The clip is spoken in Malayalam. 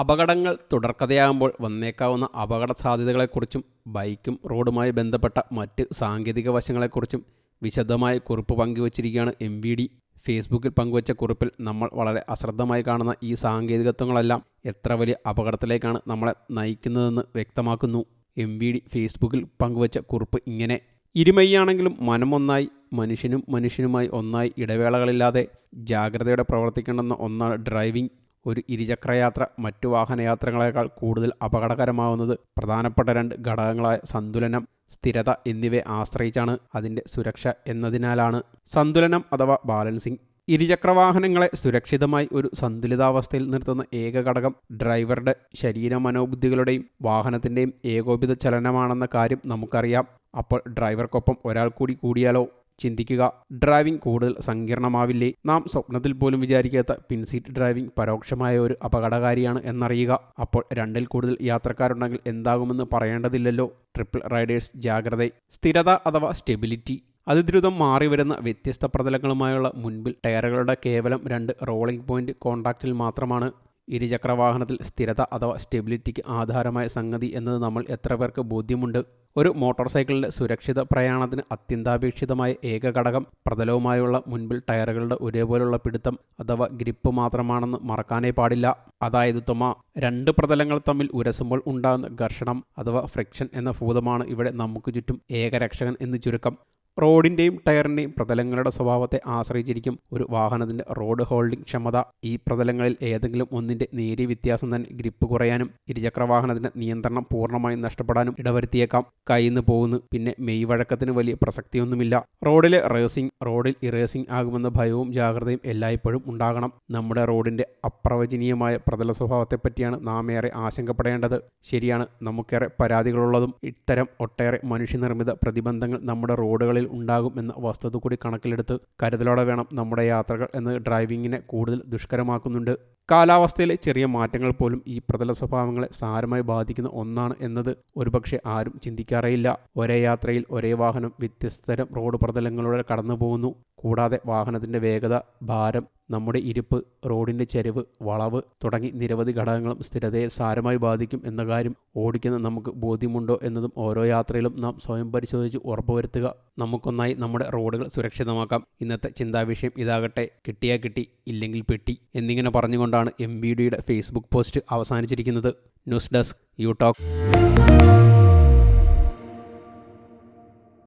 അപകടങ്ങൾ തുടർക്കഥയാകുമ്പോൾ വന്നേക്കാവുന്ന അപകട സാധ്യതകളെക്കുറിച്ചും ബൈക്കും റോഡുമായി ബന്ധപ്പെട്ട മറ്റ് സാങ്കേതിക വശങ്ങളെക്കുറിച്ചും വിശദമായ കുറിപ്പ് പങ്കുവച്ചിരിക്കുകയാണ് എം വി ഡി. ഫേസ്ബുക്കിൽ പങ്കുവച്ച കുറിപ്പിൽ നമ്മൾ വളരെ അശ്രദ്ധമായി കാണുന്ന ഈ സാങ്കേതികത്വങ്ങളെല്ലാം എത്ര വലിയ അപകടത്തിലേക്കാണ് നമ്മളെ നയിക്കുന്നതെന്ന് വ്യക്തമാക്കുന്നു. എം വി ഡി ഫേസ്ബുക്കിൽ പങ്കുവച്ച കുറിപ്പ് ഇങ്ങനെ ഇരുമയ്യാണെങ്കിലും മനമൊന്നായി മനുഷ്യനും മനുഷ്യനുമായി ഒന്നായി ഇടവേളകളില്ലാതെ ജാഗ്രതയോടെ പ്രവർത്തിക്കേണ്ടെന്ന ഒന്നാണ് ഡ്രൈവിംഗ്. ഒരു ഇരുചക്രയാത്ര മറ്റു വാഹനയാത്രകളേക്കാൾ കൂടുതൽ അപകടകരമാവുന്നത് പ്രധാനപ്പെട്ട രണ്ട് ഘടകങ്ങളായ സന്തുലനം സ്ഥിരത എന്നിവയെ ആശ്രയിച്ചാണ് അതിന്റെ സുരക്ഷ എന്നതിനാലാണ്. സന്തുലനം അഥവാ ബാലൻസിംഗ് ഇരുചക്രവാഹനങ്ങളെ സുരക്ഷിതമായി ഒരു സന്തുലിതാവസ്ഥയിൽ നിർത്തുന്ന ഏക ഘടകം ഡ്രൈവറുടെ ശരീര മനോബുദ്ധികളുടെയും വാഹനത്തിന്റെയും ഏകോപിത ചലനമാണെന്ന കാര്യം നമുക്കറിയാം. അപ്പോൾ ഡ്രൈവർക്കൊപ്പം ഒരാൾ കൂടി കൂടിയാലോ? ചിന്തിക്കുക. ഡ്രൈവിംഗ് കൂടുതൽ സങ്കീർണമാവില്ലേ? നാം സ്വപ്നത്തിൽ പോലും വിചാരിക്കാത്ത പിൻസീറ്റ് ഡ്രൈവിംഗ് പരോക്ഷമായ ഒരു അപകടകാരിയാണ് എന്നറിയുക. അപ്പോൾ രണ്ടിൽ കൂടുതൽ യാത്രക്കാരുണ്ടെങ്കിൽ എന്താകുമെന്ന് പറയേണ്ടതില്ലല്ലോ. ട്രിപ്പിൾ റൈഡേഴ്സ് ജാഗ്രത. സ്ഥിരത അഥവാ സ്റ്റെബിലിറ്റി. അതിദ്രുതം മാറി വരുന്ന വ്യത്യസ്ത പ്രതലങ്ങളുമായുള്ള മുൻപിൽ ടയറുകളുടെ കേവലം രണ്ട് റോളിംഗ് പോയിന്റ് കോൺടാക്റ്റിൽ മാത്രമാണ്. ഇരുചക്രവാഹനത്തിൽ സ്ഥിരത അഥവാ സ്റ്റെബിലിറ്റിക്ക് ആധാരമായ സംഗതി എന്നത് നമ്മൾ എത്ര പേർക്ക് ബോധ്യമുണ്ട്? ഒരു മോട്ടോർ സൈക്കിളിന്റെ സുരക്ഷിത പ്രയാണത്തിന് അത്യന്താപേക്ഷിതമായ ഏക ഘടകം പ്രതലവുമായുള്ള മുൻപിൽ ടയറുകളുടെ ഒരേപോലുള്ള പിടുത്തം അഥവാ ഗ്രിപ്പ് മാത്രമാണെന്ന് മറക്കാനേ പാടില്ല. അതായത് തുമ രണ്ട് പ്രതലങ്ങൾ തമ്മിൽ ഉരസുമ്പോൾ ഉണ്ടാകുന്ന ഘർഷണം അഥവാ ഫ്രിക്ഷൻ എന്ന ഭൂതമാണ് ഇവിടെ നമുക്ക് ചുറ്റും ഏകരക്ഷകൻ എന്ന് ചുരുക്കം. റോഡിന്റെയും ടയറിന്റെയും പ്രതലങ്ങളുടെ സ്വഭാവത്തെ ആശ്രയിച്ചിരിക്കും ഒരു വാഹനത്തിന്റെ റോഡ് ഹോൾഡിംഗ് ക്ഷമത. ഈ പ്രതലങ്ങളിൽ ഏതെങ്കിലും ഒന്നിന്റെ നേരിയ വ്യത്യാസം തന്നെ ഗ്രിപ്പ് കുറയാനും ഇരുചക്രവാഹനത്തിന്റെ നിയന്ത്രണം പൂർണമായും നഷ്ടപ്പെടാനും ഇടവരുത്തിയേക്കാം. കയ്യിന്ന് പോകുന്നു പിന്നെ മെയ് വഴക്കത്തിന് വലിയ പ്രസക്തിയൊന്നുമില്ല. റോഡിലെ റേസിംഗ് റോഡിൽ ഇറേസിംഗ് ആകുമെന്ന ഭയവും ജാഗ്രതയും എല്ലായ്പ്പോഴും ഉണ്ടാകണം. നമ്മുടെ റോഡിന്റെ അപ്രവചനീയമായ പ്രതല സ്വഭാവത്തെപ്പറ്റിയാണ് നാം ഏറെ ആശങ്കപ്പെടേണ്ടത്. ശരിയാണ് നമുക്കേറെ പരാതികളുള്ളതും ഇത്തരം ഒട്ടേറെ മനുഷ്യനിർമ്മിത പ്രതിബന്ധങ്ങൾ നമ്മുടെ റോഡുകളിൽ ഉണ്ടാകും എന്ന വസ്തുത കൂടി കണക്കിലെടുത്ത് കരുതലോടെ വേണം നമ്മുടെ യാത്രകൾ എന്ന് ഡ്രൈവിങ്ങിനെ കൂടുതൽ ദുഷ്കരമാക്കുന്നുണ്ട്. കാലാവസ്ഥയിലെ ചെറിയ മാറ്റങ്ങൾ പോലും ഈ പ്രതല സ്വഭാവങ്ങളെ സാരമായി ബാധിക്കുന്ന ഒന്നാണ് എന്നത് ഒരുപക്ഷെ ആരും ചിന്തിക്കാറേയില്ല. ഒരേ യാത്രയിൽ ഒരേ വാഹനം വ്യത്യസ്തതരം റോഡ് പ്രതലങ്ങളിലൂടെ കടന്നു പോകുന്നു. കൂടാതെ വാഹനത്തിന്റെ വേഗത ഭാരം നമ്മുടെ ഇരിപ്പ് റോഡിന്റെ ചെരിവ് വളവ് തുടങ്ങി നിരവധി ഘടകങ്ങളും സ്ഥിരതയെ സാരമായി ബാധിക്കും എന്ന കാര്യം ഓടിക്കുന്ന നമുക്ക് ബോധ്യമുണ്ടോ എന്നതും ഓരോ യാത്രയിലും നാം സ്വയം പരിശോധിച്ച് ഉറപ്പുവരുത്തുക. നമുക്കൊന്നായി നമ്മുടെ റോഡുകൾ സുരക്ഷിതമാക്കാം. ഇന്നത്തെ ചിന്താവിഷയം ഇതാകട്ടെ. കിട്ടിയാ കിട്ടി ഇല്ലെങ്കിൽ പെട്ടി എന്നിങ്ങനെ പറഞ്ഞുകൊണ്ടാണ് എം ബി ഡിയുടെ Facebook post അവസാനിച്ചിരിക്കുന്നത്. News desk you talk